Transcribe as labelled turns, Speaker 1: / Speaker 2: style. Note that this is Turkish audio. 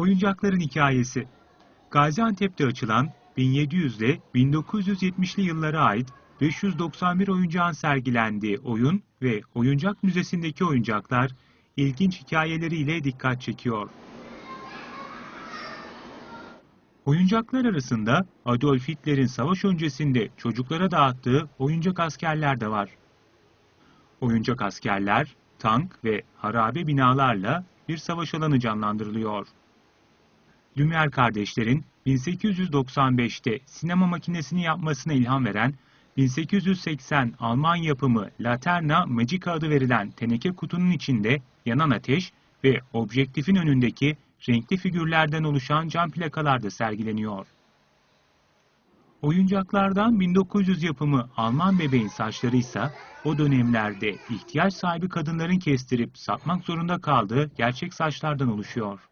Speaker 1: Oyuncakların hikayesi. Gaziantep'te açılan 1700 ile 1970'li yıllara ait 591 oyuncağın sergilendiği oyun ve oyuncak müzesindeki oyuncaklar ilginç hikayeleriyle dikkat çekiyor. Oyuncaklar arasında Adolf Hitler'in savaş öncesinde çocuklara dağıttığı oyuncak askerler de var. Oyuncak askerler, tank ve harabe binalarla bir savaş alanı canlandırılıyor. Lumière kardeşlerin 1895'te sinema makinesini yapmasına ilham veren 1880 Alman yapımı Laterna Magica adı verilen teneke kutunun içinde yanan ateş ve objektifin önündeki renkli figürlerden oluşan cam plakalar da sergileniyor. Oyuncaklardan 1900 yapımı Alman bebeğin saçları ise o dönemlerde ihtiyaç sahibi kadınların kestirip satmak zorunda kaldığı gerçek saçlardan oluşuyor.